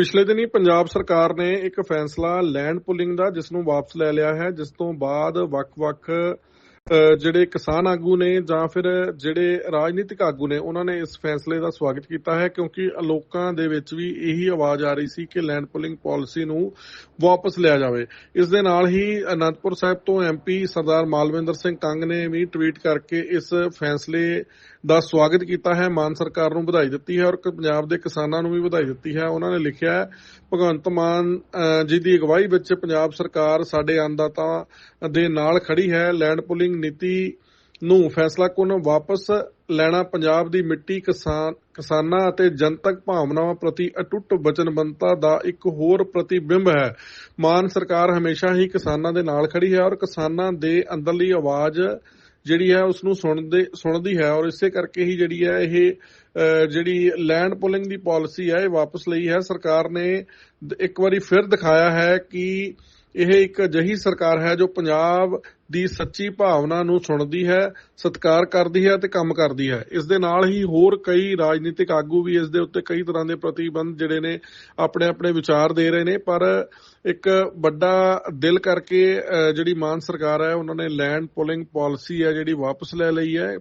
ਪਿਛਲੇ ਦਿਨੀ ਪੰਜਾਬ ਸਰਕਾਰ ਨੇ ਇੱਕ ਫੈਸਲਾ ਲੈਂਡ ਪੁਲਿੰਗ ਦਾ ਜਿਸ ਨੂੰ ਵਾਪਸ ਲੈ ਲਿਆ ਹੈ, ਜਿਸ ਤੋਂ ਬਾਅਦ ਵੱਖ-ਵੱਖ ਜਿਹੜੇ ਕਿਸਾਨ ਆਗੂ ਨੇ ਜਾਂ ਫਿਰ ਜਿਹੜੇ ਰਾਜਨੀਤਿਕ ਆਗੂ ਨੇ, ਉਹਨਾਂ ਨੇ ਇਸ ਫੈਸਲੇ ਦਾ ਸਵਾਗਤ ਕੀਤਾ ਹੈ ਕਿਉਂਕਿ ਲੋਕਾਂ ਦੇ ਵਿੱਚ ਵੀ ਇਹੀ ਆਵਾਜ਼ ਆ ਰਹੀ ਸੀ ਕਿ ਲੈਂਡ ਪੁਲਿੰਗ ਪਾਲਿਸੀ ਨੂੰ ਵਾਪਸ ਲਿਆ ਜਾਵੇ। ਇਸ ਦੇ ਨਾਲ ਹੀ ਅਨੰਦਪੁਰ ਸਾਹਿਬ ਤੋਂ ਐਮਪੀ ਸਰਦਾਰ ਮਾਲਵਿੰਦਰ ਸਿੰਘ ਕੰਗ ਨੇ ਵੀ ਟਵੀਟ ਕਰਕੇ ਇਸ ਫੈਸਲੇ ਦਾ ਸਵਾਗਤ ਕੀਤਾ ਹੈ। ਮਾਨ ਸਰਕਾਰ ਨੂੰ ਵਧਾਈ ਦਿੱਤੀ ਹੈ ਔਰ ਪੰਜਾਬ ਦੇ ਕਿਸਾਨਾਂ ਨੂੰ ਵੀ ਵਧਾਈ ਦਿੱਤੀ ਹੈ। ਉਹਨਾਂ ਨੇ ਲਿਖਿਆ ਹੈ, ਭਗਵੰਤ ਮਾਨ ਜੀ ਦੀ ਅਗਵਾਈ ਵਿੱਚ ਪੰਜਾਬ ਸਰਕਾਰ ਸਾਡੇ ਅੰਦਾਤਾ ਦੇ ਨਾਲ ਖੜੀ ਹੈ। ਲੈਂਡ ਪੁਲਿੰਗ ਨੀਤੀ ਨੂੰ ਫੈਸਲਾ ਫੈਸਲਾਕੁਨ ਵਾਪਸ ਲੈਣਾ ਪੰਜਾਬ ਦੀ ਮਿੱਟੀ ਕਿਸਾਨ, ਕਿਸਾਨਾਂ ਅਤੇ ਜਨਤਕ ਭਾਵਨਾਵਾਂ ਪ੍ਰਤੀ ਅਟੁੱਟ ਵਚਨਬੰਧਤਾ ਦਾ ਇੱਕ ਹੋਰ ਪ੍ਰਤੀਬਿੰਬ ਹੈ। ਮਾਨ ਸਰਕਾਰ ਹਮੇਸ਼ਾ ਹੀ ਕਿਸਾਨਾਂ ਦੇ ਨਾਲ ਖੜੀ ਹੈ ਔਰ ਕਿਸਾਨਾਂ ਦੇ ਅੰਦਰਲੀ ਆਵਾਜ਼ ਜਿਹੜੀ ਹੈ ਉਸ ਨੂੰ ਸੁਣਦੇ, ਸੁਣਦੀ ਹੈ ਔਰ ਇਸੇ ਕਰਕੇ ਹੀ ਜਿਹੜੀ ਹੈ ਇਹ ਜਿਹੜੀ ਲੈਂਡ ਪੁਲਿੰਗ ਦੀ ਪਾਲਿਸੀ ਹੈ ਇਹ ਵਾਪਸ ਲਈ ਹੈ। ਸਰਕਾਰ ਨੇ ਦ- ਇੱਕ ਵਾਰੀ ਫਿਰ ਦਿਖਾਇਆ ਹੈ ਕਿ ਇਹ ਇੱਕ ਅਜਿਹੀ ਸਰਕਾਰ ਹੈ ਜੋ ਪੰਜਾਬ ਦੀ ਸੱਚੀ ਭਾਵਨਾ ਨੂੰ ਸੁਣਦੀ ਹੈ, ਸਤਿਕਾਰ ਕਰਦੀ ਹੈ ਤੇ ਕੰਮ ਕਰਦੀ ਹੈ। ਇਸ ਦੇ ਨਾਲ ਹੀ ਹੋਰ ਕਈ ਰਾਜਨੀਤਿਕ ਆਗੂ ਵੀ ਇਸ ਦੇ ਉੱਤੇ ਕਈ ਤਰ੍ਹਾਂ ਦੇ ਪ੍ਰਤੀਬੰਧ ਜਿਹੜੇ ਨੇ ਆਪਣੇ ਆਪਣੇ ਵਿਚਾਰ ਦੇ ਰਹੇ ਨੇ। ਪਰ ਇੱਕ ਵੱਡਾ ਦਿਲ ਕਰਕੇ ਜਿਹੜੀ ਮਾਨ ਸਰਕਾਰ ਹੈ, ਉਹਨਾਂ ਨੇ ਲੈਂਡ ਪੁਲਿੰਗ ਪਾਲਿਸੀ ਹੈ ਜਿਹੜੀ ਵਾਪਸ ਲੈ ਲਈ ਹੈ।